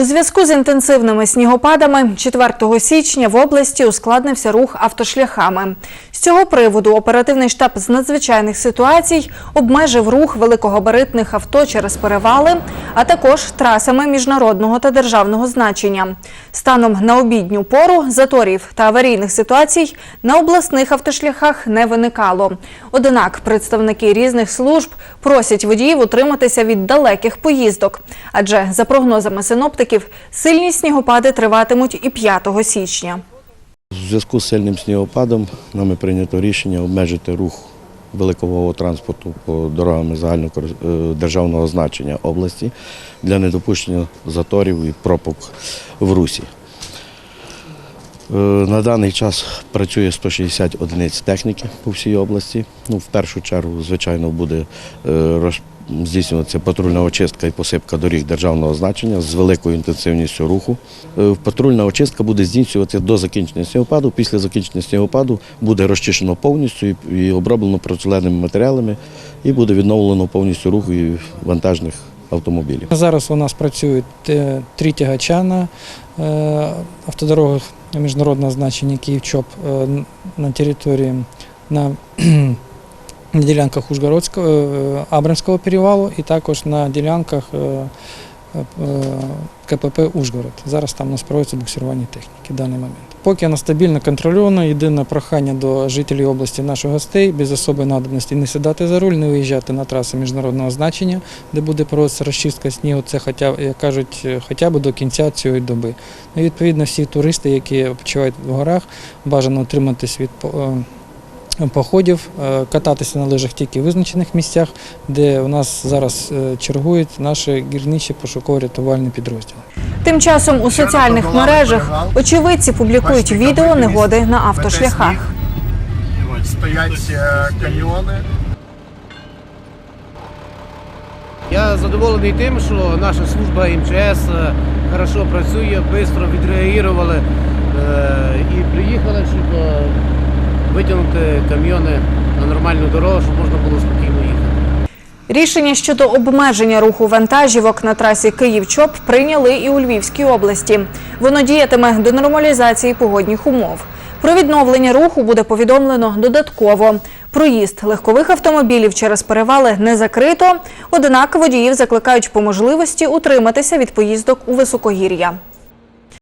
У зв'язку з інтенсивними снігопадами 4 січня в області ускладнився рух автошляхами. З цього приводу оперативний штаб з надзвичайних ситуацій обмежив рух великогабаритних авто через перевали, а також трасами міжнародного та державного значення. Станом на обідню пору заторів та аварійних ситуацій на обласних автошляхах не виникало. Однак представники різних служб просять водіїв утриматися від далеких поїздок, адже за прогнозами синоптиків сильні снігопади триватимуть і 5 січня. У зв'язку з сильним снігопадом нами прийнято рішення обмежити рух великового транспорту по дорогам загального е, державного значення області для недопущення заторів і пропук в русі. Е, На даний час працює 160 одиниць техніки по всій області. Ну, в першу чергу, звичайно, буде е, здійснюватися патрульна очистка і посипка доріг державного значення з великою інтенсивністю руху. Е, Патрульна очистка буде здійснюватися до закінчення снігопаду. Після закінчення снігопаду буде розчищено повністю і- оброблено процеленими матеріалами, і буде відновлено повністю рух і вантажних автомобілів. Зараз у нас працюють е, три тягача на е, автодорогах міжнародного значення Київ-ЧОП е, на території на, ділянках Ужгородського Абрамського перевалу і також на ділянках КПП Ужгород. Зараз там у нас проводиться буксирування техніки в даний момент. Поки вона стабільно контрольована, єдине прохання до жителів області наших гостей без особої надобності не сідати за руль, не виїжджати на траси міжнародного значення, де буде проводитися розчистка снігу. Це хоча, як кажуть, хоча б до кінця цієї доби. Ну, і відповідно, всі туристи, які почувають в горах, бажано утриматись від е, походів, е, кататися на лижах тільки в визначених місцях, де у нас зараз е, чергують наші гірничі пошуково-рятувальні підрозділи. Тим часом у соціальних мережах очевидці публікують відео негоди на автошляхах. Стоять е, каміони. Я задоволений тим, що наша служба МЧС е, хорошо працює, швидко відреагували і приїхали, щоб витягнути камйони на нормальну дорогу, щоб можна було спокійно їхати. Рішення щодо обмеження руху вантажівок на трасі Київ-Чоп прийняли і у Львівській області. Воно діятиме до нормалізації погодних умов. Про відновлення руху буде повідомлено додатково. Проїзд легкових автомобілів через перевали не закрито, однак водіїв закликають по можливості утриматися від поїздок у високогір'я.